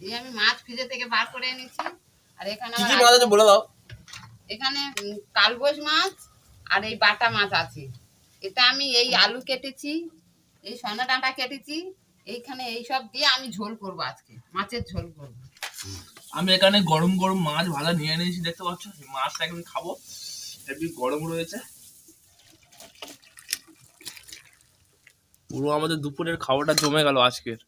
এই আমি মাছ ফ্রিজে থেকে বার করে এনেছি। আর এখানে কি কি মাছ আছে বলে দাও। এখানে কালবোস মাছ আর এই বাটা মাছ আছে। এটা আমি এই আলু কেটেছি এই সোনা ডাঁটা কেটেছি এইখানে এই সব দিয়ে আমি ঝোল করব আজকে মাছের ঝোল করব। আমি এখানে গরম গরম মাছ ভাজা নিয়ে এনেছি দেখতে পাচ্ছ? মাছটা এখন খাব। হেবি গরম রয়েছে। পুরো আমাদের দুপুরের খাওয়াটা জমে গেল আজকের।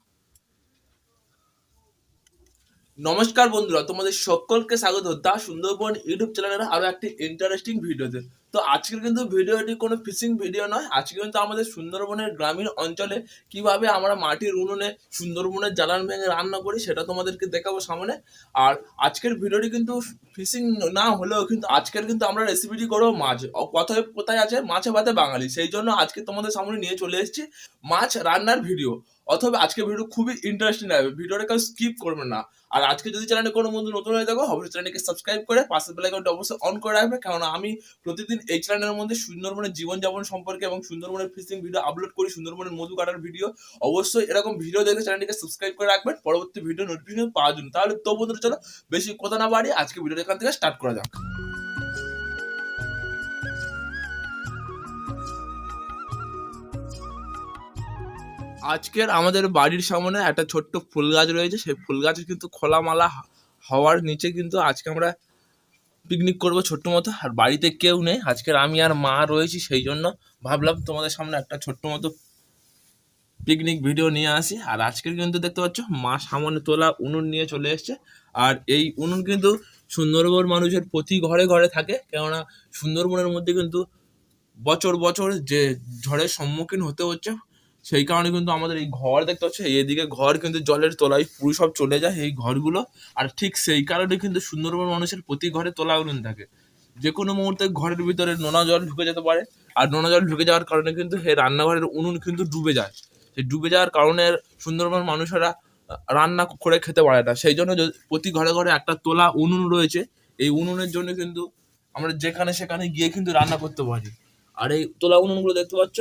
নমস্কার বন্ধুরা, তোমাদের সকলকে স্বাগত। দা সুন্দরবন ইউটিউব চ্যানেলের আরও একটি ইন্টারেস্টিং ভিডিওতে। তো আজকের কিন্তু ভিডিওটি কোনো ফিশিং ভিডিও নয়, আজকে কিন্তু আমাদের সুন্দরবনের গ্রামীণ অঞ্চলে কীভাবে আমরা মাটির উনুনে সুন্দরবনের জ্বালান ভেঙে রান্না করি সেটা তোমাদেরকে দেখাবো সামনে। আর আজকের ভিডিওটি কিন্তু ফিশিং না হলেও কিন্তু আজকের কিন্তু আমরা রেসিপিটি করব মাছ। কথায়, কোথায় আছে? মাছে ভাতে বাঙালি। সেই জন্য আজকে তোমাদের সামনে নিয়ে চলে এসেছি মাছ রান্নার ভিডিও অথবা আজকে ভিডিও খুবই ইন্টারেস্টিং লাগবে। ভিডিওটা কেউ স্কিপ করবে না। আর আজকে যদি চ্যানেলে কোনো বন্ধু নতুন হয়ে থাকো, অবশ্যই চ্যানেলকে সাবস্ক্রাইব করে, পাশের বেলাইকনটা অবশ্যই অন করে রাখবে। কারণ আমি প্রতিদিন এই চ্যানেলের মধ্যে সুন্দরবনের জীবনযাপন সম্পর্কে এবং সুন্দরবনের ফিশিং ভিডিও আপলোড করি, সুন্দরবনের মধু কাটার ভিডিও অবশ্যই এরকম ভিডিও দেখে চ্যানেলটিকে সাবস্ক্রাইব করে রাখবেন। পরবর্তী ভিডিও নোটিফিকেশন পাওয়ার জন্য। তাহলে তো বন্ধুরা, চলো বেশি কথা না বাড়ি আজকে ভিডিওটা এখান থেকে স্টার্ট করা যাক। আজকের আমাদের বাড়ির সামনে একটা ছোট্ট ফুল গাছ রয়েছে, সেই ফুল গাছের কিন্তু খোলামালা হাওয়ার নিচে কিন্তু আজকে আমরা পিকনিক করব ছোট্ট মতো। আর বাড়িতে কেউ নেই আজকের আমি আর মা রয়েছি, সেই জন্য ভাবলাম তোমাদের সামনে একটা ছোট্ট মতো পিকনিক ভিডিও নিয়ে আসি। আর আজকের কিন্তু দেখতে পাচ্ছ, মা সামনে তোলা উনুন নিয়ে চলে এসছে। আর এই উনুন কিন্তু সুন্দরবন মানুষের প্রতি ঘরে ঘরে থাকে, কেননা সুন্দরবনের মধ্যে কিন্তু বছর বছর যে ঝড়ের সম্মুখীন হতে হচ্ছে সেই কারণে কিন্তু আমাদের এই ঘর দেখতে পাচ্ছ এদিকে ঘর কিন্তু জলের তলায় পুরো সব চলে যায় এই ঘরগুলো। আর ঠিক সেই কারণে কিন্তু সুন্দরবন মানুষের প্রতি ঘরে তোলা উনুন থাকে। যে কোনো মুহূর্তে ঘরের ভিতরে নোনা জল ঢুকে যেতে পারে, আর নোনা জল ঢুকে যাওয়ার কারণে কিন্তু এই রান্নাঘরের উনুন কিন্তু ডুবে যায়। সেই ডুবে যাওয়ার কারণে সুন্দরবন মানুষেরা রান্না করে খেতে পারে না। সেই জন্য প্রতি ঘরে ঘরে একটা তোলা উনুন রয়েছে, এই উনুনের জন্য কিন্তু আমরা যেখানে সেখানে গিয়ে কিন্তু রান্না করতে পারি। আর এই তোলা উনুনগুলো দেখতে পাচ্ছ?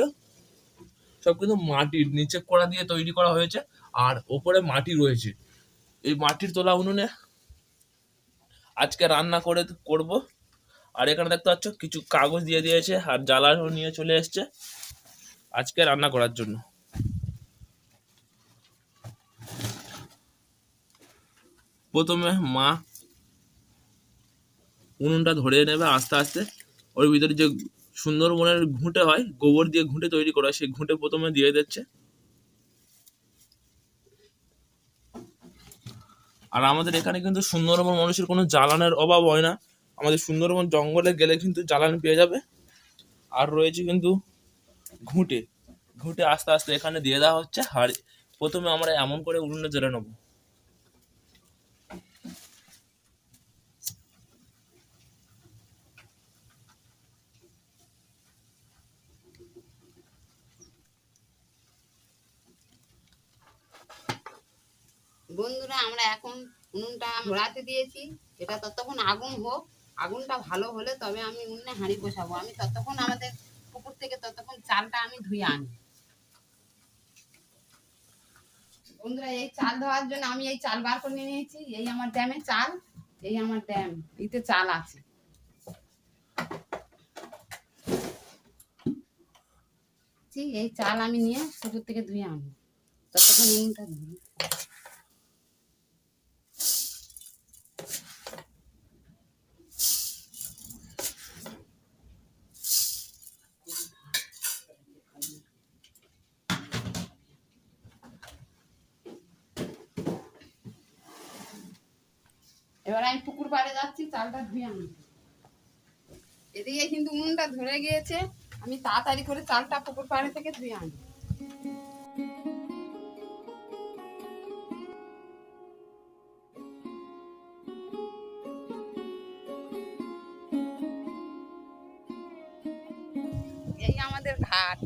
সব কিন্তু মাটির, নিচে কড়া দিয়ে তৈরি করা হয়েছে আর ওপরে মাটি রয়েছে। এই মাটির তোলা উনুনে আজকে রান্না করে করব। আর এখানে দেখতে পাচ্ছ কিছু কাগজ দিয়ে দিয়েছে আর জ্বালানো নিয়ে চলে এসছে আজকে রান্না করার জন্য। প্রথমে মা উনুনটা ধরে নেবে আস্তে আস্তে। ওর ভিতরে যে সুন্দরবনের ঘুঁটে হয়, গোবর দিয়ে ঘুঁটে তৈরি করা হয়, সেই ঘুঁটে প্রথমে দিয়ে দিচ্ছে। আর আমাদের এখানে কিন্তু সুন্দরবন মানুষের কোনো জ্বালানের অভাব হয় না। আমাদের সুন্দরবন জঙ্গলে গেলে কিন্তু জ্বালানি পেয়ে যাবে। আর রয়েছে কিন্তু ঘুঁটে। ঘুঁটে আস্তে আস্তে এখানে দিয়ে দেওয়া হচ্ছে। আর প্রথমে আমরা এমন করে উনুনে জেলে নেব। বন্ধুরা, আমরা এখন উনুনটা ধরাতে দিয়েছি। এটা ততক্ষণ আগুন হোক, আগুনটা ভালো হলে তবে আমি উনুনে হাঁড়ি বসাবো। আমি ততক্ষণ আমাদের পুকুর থেকে ততক্ষণ চালটা আমি ধুয়ে আনি। বন্ধুরা, এই চাল ধোয়ার জন্য আমি এই চাল বার করে নিয়ে নিয়েছি। এই আমার ড্যামে চাল, এই আমার ড্যাম এতে চাল আছে। এই চাল আমি নিয়ে পুকুর থেকে ধুয়ে আনব। ততক্ষণ উনুনটা ধুই এবার আমি পুকুর পাড়ে যাচ্ছি, চালটা ধুয়ে আনি এদিকে কিন্তু উনুনটা ধরে গিয়েছে, আমি তাড়াতাড়ি করে চালটা পুকুর পাড়ে থেকে ধুয়ে আনি এই আমাদের ঘাট।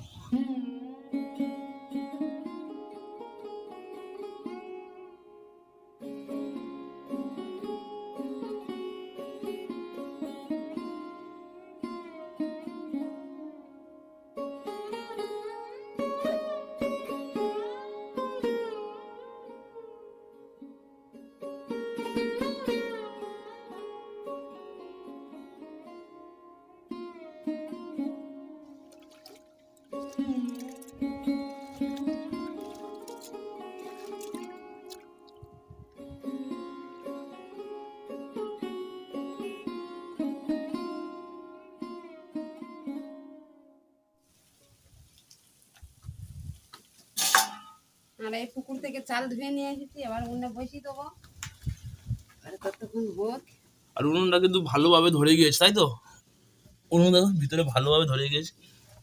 আর এই পুকুর থেকে চাল ধুয়ে নিয়ে এসেছি এবার উনুনে বসিয়ে দেবো। আর ততক্ষণ হোক। আর উনুনটা কিন্তু ভালোভাবে ধরে গিয়েছে তাই তো? উনুন দেখো ভিতরে ভালোভাবে ধরে গিয়েছে।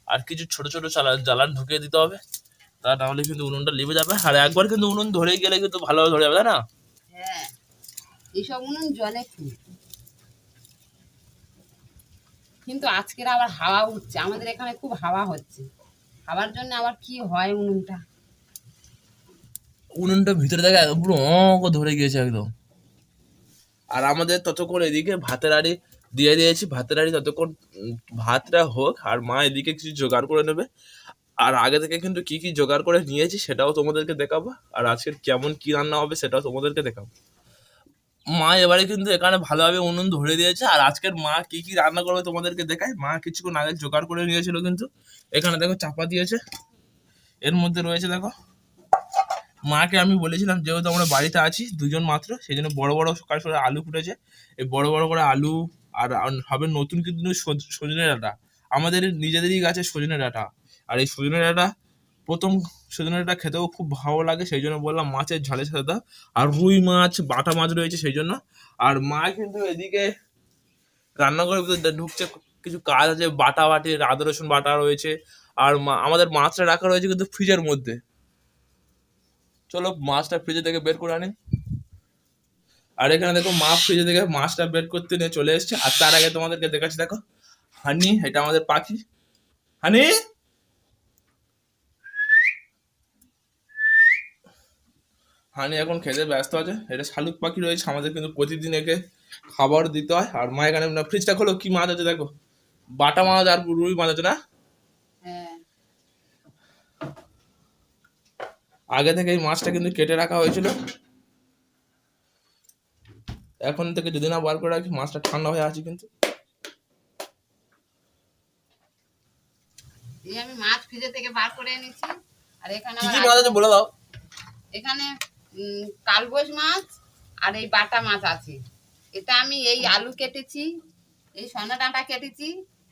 আর কিছু ছোট ছোট জ্বালান ঢুকিয়ে দিতে হবে। তা নাহলে কিন্তু উনুনটা লিভে যাবে। আর একবার কিন্তু উনুন ধরে গেলে কিন্তু ভালোভাবে ধরে যাবে তাই না? হ্যাঁ এইসব উনুন জলে কিন্তু আজকের আবার হাওয়া উঠছে আমাদের এখানে খুব হাওয়া হচ্ছে। হাওয়ার জন্য আবার কি হয় উনুনটা? উনুনটা ভিতরে দেখা পুরো অ করে ধরে গিয়েছে একদম। আর আমাদের ততক্ষণ এদিকে ভাতের আড়ি দিয়ে দিয়েছি ভাতের আড়ি ততক্ষণ ভাতটা হোক আর মা এদিকে কিছু জোগাড় করে নেবে। আর আগে থেকে কিন্তু কি কি জোগাড় করে নিয়েছি সেটাও তোমাদেরকে দেখাবো। আর আজকের কেমন কি রান্না হবে সেটাও তোমাদেরকে দেখাবো। মা এবারে কিন্তু এখানে ভালোভাবে উনুন ধরে দিয়েছে আর আজকের মা কি কি রান্না করবে তোমাদেরকে দেখায় মা কিছুক্ষণ আগে জোগাড় করে নিয়েছিল কিন্তু। এখানে দেখো চাপা দিয়েছে। এর মধ্যে রয়েছে দেখো। মাকে আমি বলেছিলাম, যেহেতু আমরা বাড়িতে আছি, দুজন মাত্র সেই জন্য বড় বড় সকাল সকালে আলু ফুটেছে। এই বড় বড় করে আলু আর হবে নতুন কিন্তু সজ- সজনে ডাঁটা। আমাদের নিজেদেরই গাছে সজনে ডাঁটা। আর এই সজনে ডাঁটা, প্রথম সজনে ডাঁটা খেতেও খুব ভালো লাগে, সেই জন্য বললাম মাছের ঝালের সাথে দাও। আর রুই মাছ, বাটা মাছ রয়েছে, সেই জন্য। আর মা কিন্তু এদিকে রান্নাঘরের ভিতরে ঢুকছে, কিছু কাজ আছে, বাটা বাটি, আদা রসুন বাটা রয়েছে। আর আমাদের মাছটা রাখা রয়েছে কিন্তু ফ্রিজের মধ্যে। চলো মাছটা ফ্রিজে থেকে বের করে আনি। আর এখানে দেখো মা ফ্রিজে থেকে মাছটা বের করতে নিয়ে চলে এসেছে। আর তার আগে তোমাদেরকে দেখাচ্ছি, দেখো। হানি, এটা আমাদের পাখি। হানি! হানি এখন খেতে ব্যস্ত আছে। এটা শালুক পাখি রয়েছে। আমাদের কিন্তু প্রতিদিন একে খাবার দিতে হয়। আর মা এখানে ফ্রিজটা খোলো, কি মাছ আছে দেখো। বাটা মাছ আর রুই মাছ আছে না হ্যাঁ আগে থেকে এই মাছটা কিন্তু কেটে রাখা হয়েছিল। এখন থেকে যদি না বার করে রাখি মাছটা ঠান্ডা হয়ে আছে কিন্তু। এই আমি মাছ ফ্রিজে থেকে বার করে এনেছি। আর এখানে কি মাছ আছে বলে দাও। এখানে কালবোস মাছ আর এই বাটা মাছ আছে। এটা আমি এই আলু কেটেছি এই সোনা ডাঁটা কেটেছি।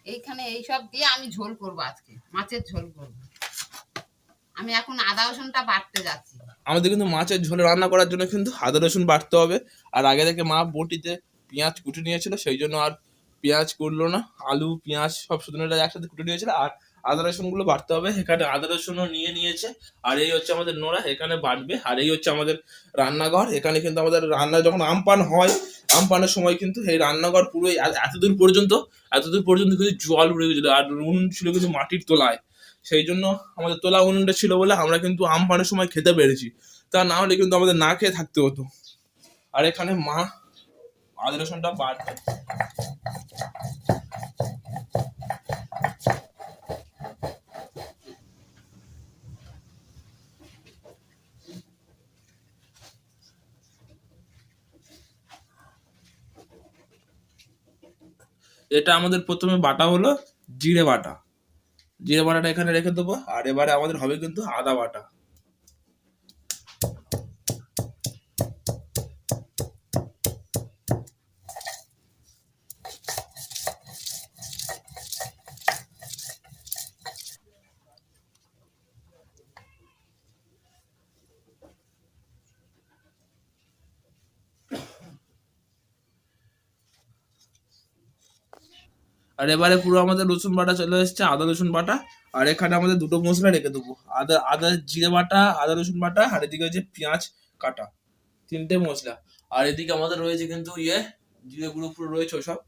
এইখানে এই সব দিয়ে আমি ঝোল করব আজকে মাছের ঝোল করব। আমি এখন আদা রসুনটা বাটতে যাচ্ছি। আমাদের কিন্তু মাছের ঝোল রান্না করার জন্য কিন্তু আদা রসুন বাটতে হবে। আর আগে থেকে মা বটিতে পেঁয়াজ কুটে নিয়েছিল, সেই জন্য আর পেঁয়াজ কুটলো না। আলু, পেঁয়াজ সব শুধুটা একসাথে কুটে নিয়েছিল, আর আদা রসুনগুলো বাটতে হবে। এখানে আদা রসুনও নিয়ে নিয়েছে, আর এই হচ্ছে আমাদের নোড়া, এখানে বাটবে। আর এই হচ্ছে আমাদের রান্নাঘর। এখানে কিন্তু আমাদের রান্না যখন আমপান হয় আমপানের সময় কিন্তু এই রান্নাঘর পুরো এতদূর পর্যন্ত এতদূর পর্যন্ত কিন্তু জল উড়ে গেছিল, আর উনুন ছিল কিন্তু মাটির তোলায়। সেই জন্য আমাদের তোলা উনুনটা ছিল বলে আমরা কিন্তু আমপানের সময় খেতে পেরেছি। তা না হলে কিন্তু আমাদের না খেয়ে থাকতে হতো। আর এখানে মা আদা রসুনটা বাটবে এটা আমাদের প্রথমে বাটা হলো জিরে বাটা। জিরে বাটাটা এখানে রেখে দেবো। আর এবারে আমাদের হবে কিন্তু আদা বাটা। আর এবারে পুরো আমাদের রসুন বাটা চলে এসেছে, আদা রসুন বাটা। আর এখানে আমাদের দুটো মশলা রেখে দেবো। আদা আদা জিরে বাটা, আদা রসুন বাটা, আর এদিকে হচ্ছে পেঁয়াজ কাটা, তিনটে মশলা। আর এদিকে আমাদের রয়েছে কিন্তু ইয়ে জিরে গুঁড়ো পুরো রয়েছে ওসব।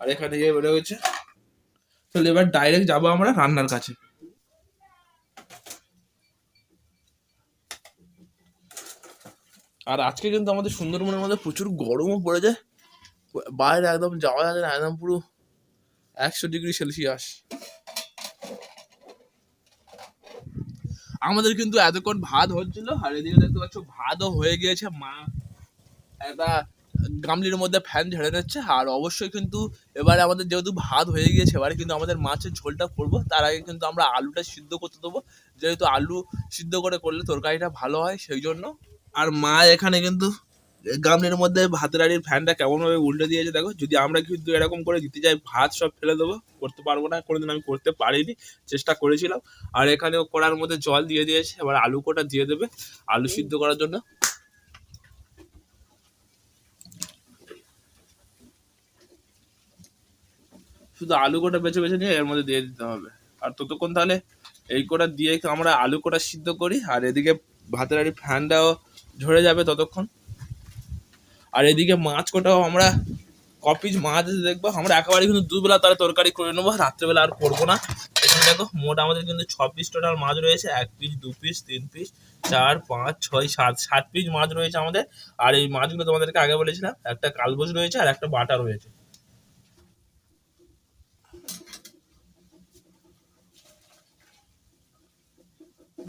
আর এখানে ইয়ে রয়েছে তাহলে এবার ডাইরেক্ট যাব আমরা রান্নার কাছে। আর আজকে কিন্তু আমাদের সুন্দরবনের মধ্যে প্রচুর গরমও পড়েছে। বাইরে একদম যাওয়া যাচ্ছে না, একদম পুরো একশো ডিগ্রি সেলসিয়াস। আমাদের কিন্তু এতক্ষণ ভাত হচ্ছিল, আর এদিকে দেখতে পাচ্ছ ভাতও হয়ে গিয়েছে। মা একটা গামলির মধ্যে ফ্যান ঝেড়ে নিচ্ছে, আর অবশ্যই কিন্তু এবারে আমাদের যেহেতু ভাত হয়ে গিয়েছে, এবারে কিন্তু আমাদের মাছের ঝোলটা করব। তার আগে কিন্তু আমরা আলুটা সিদ্ধ করতে দেবো। যেহেতু আলু সিদ্ধ করে করলে তরকারিটা ভালো হয়, সেই জন্য। আর মা এখানে কিন্তু গামলির মধ্যে ভাতের হাড়ির ফ্যানটা কেমন ভাবে উল্টে দিয়েছে দেখো, যদি আমরা কিন্তু এরকম করে দিতে যাই ভাত সব ফেলে দেবো, করতে পারব না, কোনোদিন আমি করতে পারিনি, চেষ্টা করেছিলাম। আর এখানে কড়ার মধ্যে জল দিয়ে দিয়েছে, এবার আলু কোটা দিয়ে দেবে, আলু সিদ্ধ করার জন্য। শুধু আলু কোটা বেছে বেছে নিয়ে এর মধ্যে দিয়ে দিতে হবে। আর ততক্ষণ তাহলে এই কোটা দিয়ে আমরা আলু কোটা সিদ্ধ করি, আর এদিকে ভাতের হাড়ি ফ্যানটাও ঝরে যাবে ততক্ষণ। আর এদিকে মাছ কোটাও আমরা কপিজ মাছ দেখব। আমরা একেবারে কিন্তু দুবেলা তারা তরকারি করে নেব। রাত্রেবেলা আর করব না। এখানে দেখো মোট আমাদের কিন্তু ছ পিস টোটাল মাছ রয়েছে। এক পিস দু পিস তিন পিস চার, পাঁচ, ছয়, সাত সাত পিস মাছ রয়েছে আমাদের। আর এই মাছগুলো তোমাদেরকে আগে বলেছিলাম, একটা কালবোজ রয়েছে আর একটা বাটা রয়েছে।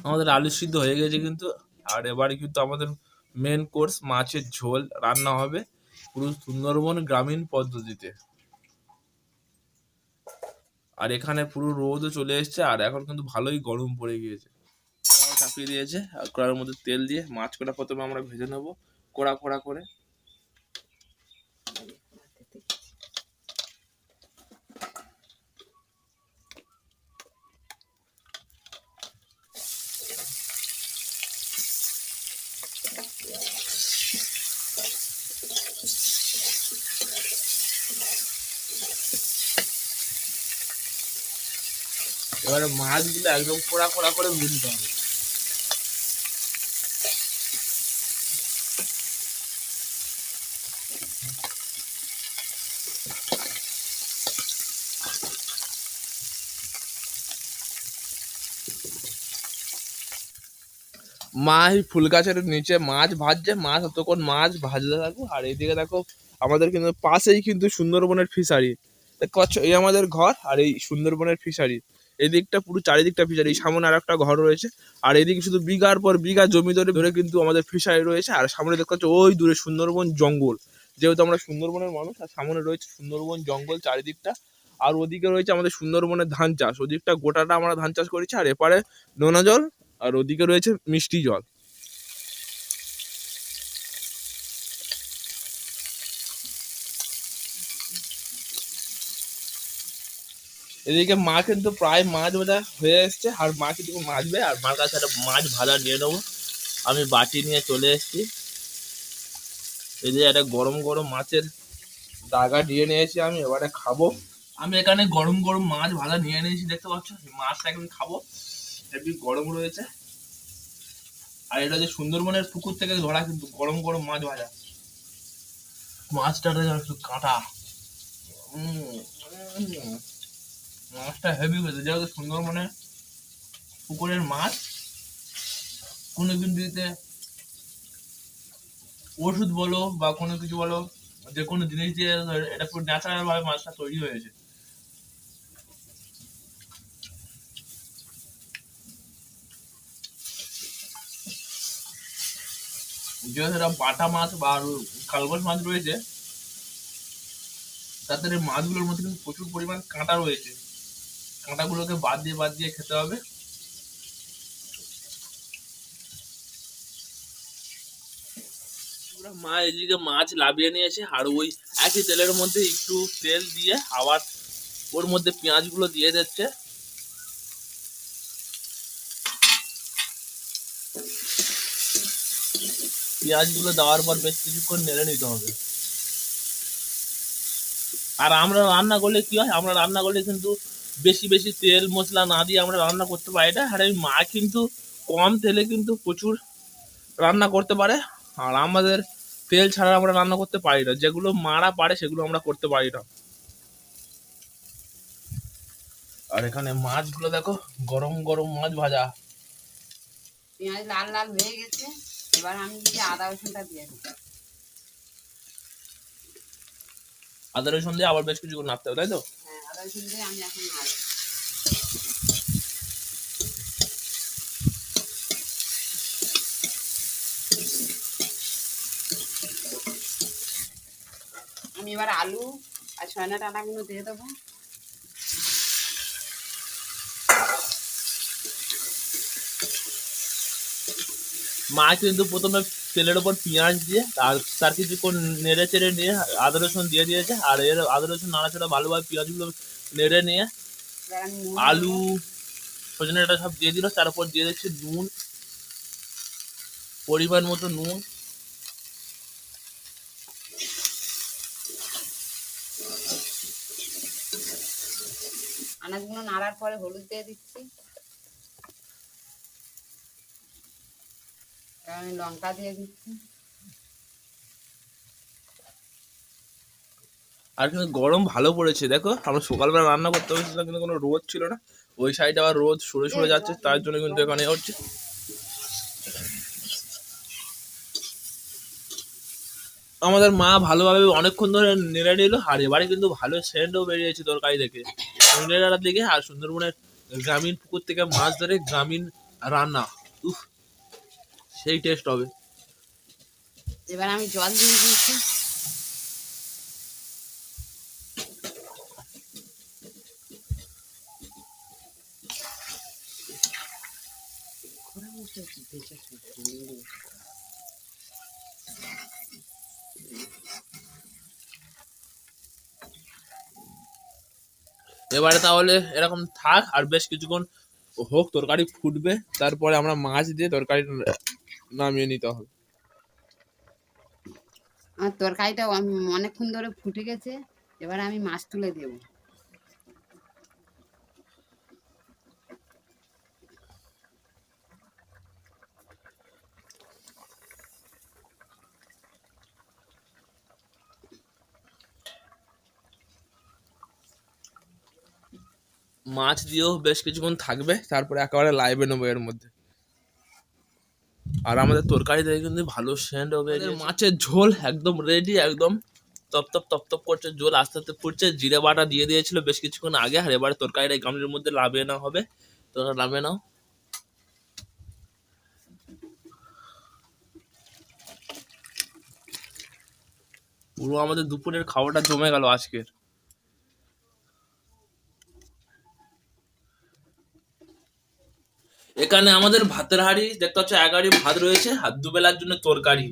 আমাদের আলু সিদ্ধ হয়ে গেছে কিন্তু। আর এবারে কিন্তু আমাদের মেন কোর্স মাছের ঝোল রান্না হবে পুরো সুন্দরবন গ্রামীণ পদ্ধতিতে। আর এখানে পুরো রোদও চলে এসছে আর এখন কিন্তু ভালোই গরম পড়ে গিয়েছে। চাপিয়ে দিয়েছে, আর কড়ার মধ্যে তেল দিয়ে মাছ কটা প্রথমে আমরা ভেজে নেব, কোড়া কোড়া করে। এবারে মাছগুলো একদম কোড়া কোড়া করে ভুনতে হবে। মা এই ফুল গাছের নিচে মাছ ভাজছে, মাছ ততক্ষণ মাছ ভাজতে থাকব। আর এইদিকে দেখো, আমাদের কিন্তু পাশেই কিন্তু সুন্দরবনের ফিশারি দেখতে পাচ্ছ, এই আমাদের ঘর আর এই সুন্দরবনের ফিশারি এদিকটা পুরো চারিদিকটা ফিশারি সামনে আর একটা ঘর রয়েছে। আর এদিকে শুধু বিঘার পর বিঘা জমি ধরে ধরে কিন্তু আমাদের ফিশারি রয়েছে। আর সামনে দেখতে পাচ্ছ, ওই দূরে সুন্দরবন জঙ্গল। যেহেতু আমরা সুন্দরবনের মানুষ, আর সামনে রয়েছে সুন্দরবন জঙ্গল চারিদিকটা। আর ওদিকে রয়েছে আমাদের সুন্দরবনের ধান চাষ। ওদিকটা গোটাটা আমরা ধান চাষ করেছি, আর এপারে নোনা জল, আর ওদিকে রয়েছে মিষ্টি জল। এদিকে মা কিন্তু প্রায় মাছ ভাজা হয়ে এসছে। আর মা কিন্তু মাছবে? আর মার কাছে একটা মাছ ভাজা নিয়ে নেব। আমি বাটি নিয়ে চলে এসেছি। এদিকে একটা গরম গরম মাছের দাগা দিয়ে নিয়েছি আমি, এবারে খাব। আমি এখানে গরম গরম মাছ ভাজা নিয়ে নিয়েছি, দেখতে পাচ্ছ? মাছটা এখন খাব। হেবি গরম রয়েছে। আর এটা যে সুন্দরবনের পুকুর থেকে ধরা কিন্তু গরম গরম মাছ ভাজা। মাছটা একটু কাঁটা। মাছটা হেভি হয়েছে। যেহেতু সুন্দরবনে পুকুরের মাছ, কোনো কিন্তু ওষুধ বলো বা কোনো কিছু বলো, যে কোনো জিনিস দিয়ে এটা পুরো ন্যাচারাল ভাবে মাছটা তৈরি হয়েছে। এটা বাটা মাছ বা কালবাস মাছ রয়েছে তাদের মাছগুলোর মধ্যে কিন্তু প্রচুর পরিমাণ কাঁটা রয়েছে। কাঁটাগুলোকে বাদ দিয়ে বাদ দিয়ে খেতে হবে। মা এদিকে মাছ লাভিয়ে নিয়েছে, আর ওই একই তেলের মধ্যে একটু তেল দিয়ে আবার ওর মধ্যে পেঁয়াজগুলো দিয়ে দিচ্ছে। পেঁয়াজগুলো দেওয়ার পর বেশ কিছুক্ষণ নেড়ে নিতে হবে। আর আমরা রান্না করলে কি হয়? আমরা রান্না করলে কিন্তু বেশি বেশি তেল মশলা না দিয়ে আমরা রান্না করতে পারি না। আর এই মা কিন্তু কম তেলে কিন্তু প্রচুর রান্না করতে পারে। আর আমাদের তেল ছাড়া আমরা রান্না করতে পারি না। যেগুলো মারা পারে সেগুলো আমরা করতে পারি না। আর এখানে মাছগুলো দেখো গরম গরম মাছ ভাজা। পেঁয়াজ লাল লাল হয়ে গেছে। এবার আমি আদা রসুনটা দিয়ে আদা রসুন দিয়ে আবার বেশ কিছুক্ষণ নাড়তে হবে তাই তো? আমি এখন নাড়ব আমি এবার আলু আর সয়না ডাঁটাগুলো দিয়ে দেবো। মা কিন্তু প্রথমে তেলের ওপর পেঁয়াজ দিয়ে তার তার কিছুক্ষণ নেড়ে চেড়ে নিয়ে আদা রসুন দিয়ে দিয়েছে আর এর আদা রসুন নাড়াচাড়া ভালোভাবে পেঁয়াজগুলো নেড়ে নিয়ে আলু। সজনে সব দিয়ে দিল তার উপর দিয়ে দিচ্ছে নুন, পরিমাণ মতো নুন আনাজগুলো নাড়ার পরে হলুদ দিয়ে দিচ্ছি আমি লঙ্কা দিয়ে দিচ্ছি। আর কিন্তু গরম ভালো পড়েছে, দেখো। আমরা সকালবেলা রান্না করতে বসেছিলাম, কিন্তু কোনো রোদ ছিল না। ওই সাইডে আবার রোদ সরে সরে যাচ্ছে, তার জন্য কিন্তু এখানে হচ্ছে। আমাদের মা ভালোভাবে অনেকক্ষণ ধরে নেড়ে নিল, আর এবারে কিন্তু ভালো সেন্টও বেরিয়েছে তরকারি দেখে। নেড়ার দিকে, আর সুন্দরবনের গ্রামীণ পুকুর থেকে মাছ ধরে গ্রামীণ রান্না। উফ সেই টেস্ট হবে। এবার আমি জল দিয়ে দিয়েছি। এবারে তাহলে এরকম থাক আর বেশ কিছুক্ষণ হোক তরকারি ফুটবে তারপরে আমরা মাছ দিয়ে তরকারি নামিয়ে নিতে হবে। আমার তরকারিটা অম- অনেকক্ষণ ধরে ফুটে গেছে এবার আমি মাছ তুলে দেব। মাছ দিয়েও বেশ কিছুক্ষণ থাকবে তারপরে একেবারে লাইভে নেব এর মধ্যে। আর আমাদের তরকারি থেকে কিন্তু ভালো সেন্ট হবে মাছের ঝোল একদম রেডি একদম তপ তপ তপ তপ করছে ঝোল আস্তে আস্তে ফুটছে। জিরে বাটা দিয়ে দিয়েছিল বেশ কিছুক্ষণ আগে আর এবারে তরকারিটা গামলির মধ্যে লাভিয়ে না হবে। তোমরা নামিয়ে নাও। পুরো আমাদের দুপুরের খাবারটা জমে গেল আজকের। এখানে আমাদের ভাতের হাড়ি, দেখতে পাচ্ছ এগারি ভাত রয়েছে, আর দুবেলার জন্য তরকারি।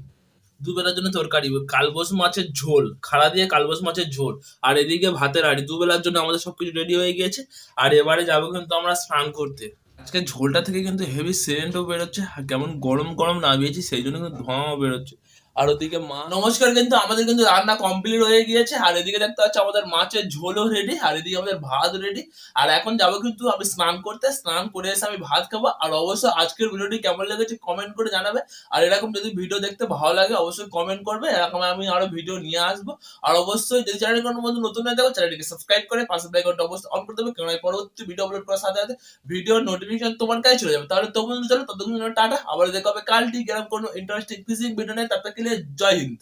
দুবেলার জন্য তরকারি, কালবোস মাছের ঝোল, খাড়া দিয়ে কালবোস মাছের ঝোল, আর এদিকে ভাতের হাড়ি। দুবেলার জন্য আমাদের সবকিছু রেডি হয়ে গিয়েছে, আর এবারে যাব কিন্তু আমরা স্নান করতে। আজকে ঝোলটা থেকে কিন্তু হেভি সেন্টও বেরোচ্ছে কেমন গরম গরম নামিয়েছি, সেই জন্য কিন্তু ধোঁয়াও বেরোচ্ছে। আর ওদিকে মা, নমস্কার, কিন্তু আমাদের কিন্তু রান্না কমপ্লিট হয়ে গিয়েছে। আর এদিকে দেখতে পাচ্ছ আমাদের মাছের ঝোলও রেডি আর এদিকে আমাদের ভাত রেডি আর এখন যাব কিন্তু আমি স্নান করতে। স্নান করে এসে আমি ভাত খাব। আর অবশ্যই আজকের ভিডিওটি কেমন লেগেছে কমেন্ট করে জানাবে। আর এরকম যদি ভিডিও দেখতে ভালো লাগে, অবশ্যই কমেন্ট করবে। এরকম আমি আরও ভিডিও নিয়ে আসব। আর অবশ্যই যদি চ্যানেল কোনো মধ্যে নতুন হয়ে থাকো চ্যানেলটিকে সাবস্ক্রাইব করে পাশে বেলাইকনটা অবশ্যই অন করে দেবে। আমি পরবর্তী ভিডিও আপলোড করার সাথে সাথে ভিডিও নোটিফিকেশন তোমার কাছে চলে যাবে। তাহলে তখন চলো, ততক্ষণ টাটা। আবার দেখা হবে কালটি এরকম কোনো ইন্টারেস্টিং ফিজিং ভিডিও নেই তার থেকে জয় হিন্দ